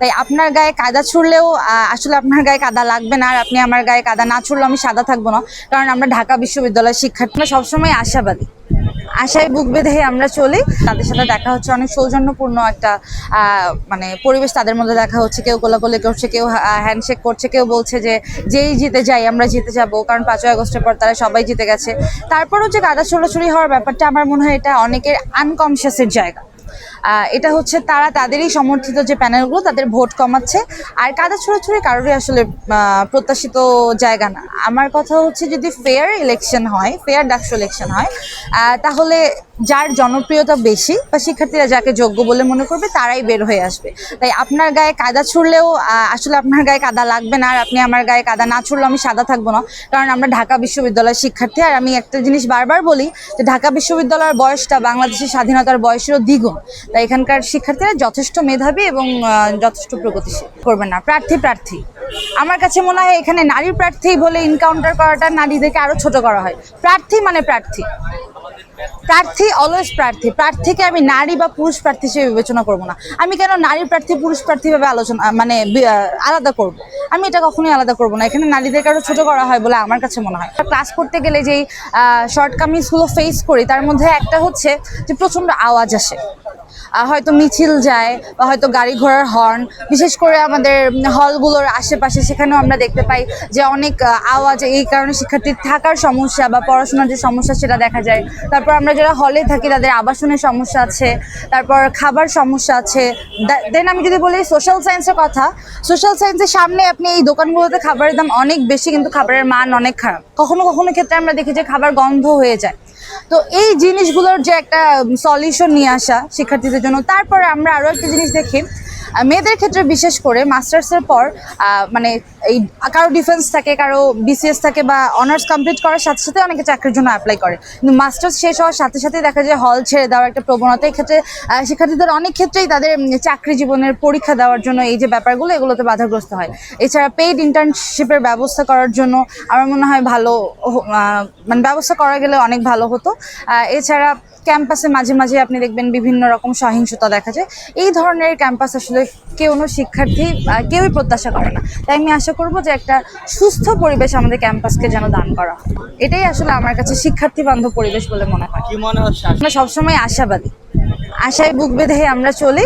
তাই আপনার গায়ে কাদা ছুড়লেও আসলে আপনার গায়ে কাদা লাগবে না আর আপনি আমার গায়ে কাদা না ছুড়লেও আমি সাদা থাকব না। কারণ আমরা ঢাকা বিশ্ববিদ্যালয়ের শিক্ষার্থী। সবসময় আশাবাদী। আশায় বুক বেঁধে আমরা চলি। তাদের সাথে দেখা হচ্ছে অনেক সৌজন্যপূর্ণ একটা মানে পরিবেশ তাদের মধ্যে দেখা হচ্ছে। কেউ কোলাকুলি করছে, কেউ হ্যান্ডশেক করছে, কেউ বলছে যে, যেই জিতে যাই, আমরা জিতে যাব। কারণ পাঁচই আগস্টের পর তারা সবাই জিতে গেছে। তারপরেও যে কাদা ছোড়াছুড়ি হওয়ার ব্যাপারটা, আমার মনে হয় এটা অনেকের আনকনসিয়াসের জায়গা। এটা হচ্ছে তারা তাদেরই সমর্থিত যে প্যানেলগুলো, তাদের ভোট কমাচ্ছে। আর কাদা ছড়াছড়ি কারোরই আসলে প্রত্যাশিত জায়গা না। আমার কথা হচ্ছে যদি ফেয়ার ইলেকশন হয় ফেয়ার ডাকসু ইলেকশন হয় তাহলে যার জনপ্রিয়তা বেশি বা শিক্ষার্থীরা যাকে যোগ্য বলে মনে করবে, তারাই বের হয়ে আসবে। তাই আপনার গায়ে কাদা ছুড়লেও আসলে আপনার গায়ে কাদা লাগবে না, আর আপনি আমার গায়ে কাদা না ছুড়লেও আমি সাদা থাকব না। কারণ আমরা ঢাকা বিশ্ববিদ্যালয়ের শিক্ষার্থী, আর আমি একটা জিনিস বারবার বলি যে ঢাকা বিশ্ববিদ্যালয়ের বয়সটা বাংলাদেশের স্বাধীনতার বয়সেরও দ্বিগুণ। তাই এখানকার শিক্ষার্থীরা যথেষ্ট মেধাবী এবং যথেষ্ট প্রগতিশীল। করবেন না। প্রার্থী প্রার্থী। আমার কাছে মনে হয় এখানে নারী প্রার্থী বলে ইনকাউন্টার করাটা নারীদেরকে আরও ছোট করা হয়। প্রার্থী মানে প্রার্থী। প্রার্থী অলওয়েজ প্রার্থী। প্রার্থীকে আমি নারী বা পুরুষ প্রার্থী হিসেবে বিবেচনা করব না। আমি কেন নারী প্রার্থী, পুরুষ প্রার্থী ভাবে আলোচনা মানে আলাদা করব? আমি এটা কখনোই আলাদা করব না। এখানে নারীদেরকে আরও ছোট করা হয় বলে আমার কাছে মনে হয়। ক্লাস করতে গেলে যেই শর্টকামিংসগুলো ফেস করি, তার মধ্যে একটা হচ্ছে যে প্রচণ্ড আওয়াজ আসে। হয়তো মিছিল যায় বা হয়তো গাড়ি ঘোড়ার হর্ন, বিশেষ করে আমাদের হলগুলোর আশেপাশে, সেখানেও আমরা দেখতে পাই যে অনেক আওয়াজ এই কারণে শিক্ষার্থীর থাকার সমস্যা বা পড়াশোনার যে সমস্যা সেটা দেখা যায়। তারপর আমরা যারা হলে থাকি, তাদের আবাসনের সমস্যা আছে, তারপর খাবার সমস্যা আছে। দেন আমি যদি বলি সোশ্যাল সায়েন্সের কথা সোশ্যাল সায়েন্সের সামনে আপনি এই দোকানগুলোতে খাবারের দাম অনেক বেশি, কিন্তু খাবারের মান অনেক খারাপ। কখনো কখনো ক্ষেত্রে আমরা দেখি যে খাবার গন্ধ হয়ে যায়। তো এই জিনিসগুলোর যে একটা সলিউশন নিয়ে আসা শিক্ষার্থীদের জন্য। তারপরে আমরা আরও একটা জিনিস দেখি। মেয়েদের ক্ষেত্রে বিশেষ করে মাস্টার্সের পর মানে এই কারও ডিফেন্স থাকে, কারও বিসিএস থাকে বা অনার্স কমপ্লিট করার সাথে সাথে অনেকে চাকরির জন্য অ্যাপ্লাই করে। কিন্তু মাস্টার্স শেষ হওয়ার সাথে সাথে দেখা যায় হল ছেড়ে দেওয়ার একটা প্রবণতা। এই ক্ষেত্রে শিক্ষার্থীদের অনেক ক্ষেত্রেই তাদের চাকরি জীবনের পরীক্ষা দেওয়ার জন্য এই যে ব্যাপারগুলো, এগুলোতে বাধাগ্রস্ত হয়। এছাড়া পেইড ইন্টার্নশিপের ব্যবস্থা করার জন্য আমার মনে হয় ভালো মানে ব্যবস্থা করা গেলে অনেক ভালো হতো। এছাড়া ক্যাম্পাসে মাঝে মাঝে আপনি দেখবেন বিভিন্ন রকম সহিংসতা দেখা যায়। এই ধরনের ক্যাম্পাস আসলে কেউ শিক্ষার্থী কেউই প্রত্যাশা করে না। তাই আমি আশা করব যে একটা সুস্থ পরিবেশ আমাদের ক্যাম্পাসকে যেন দান করা হয়। এটাই আসলে আমার কাছে শিক্ষার্থী বান্ধব পরিবেশ বলে মনে হয়। কি মনে হচ্ছে? আমরা সবসময় আশাবাদী। আশায় বুক বেঁধে আমরা চলি।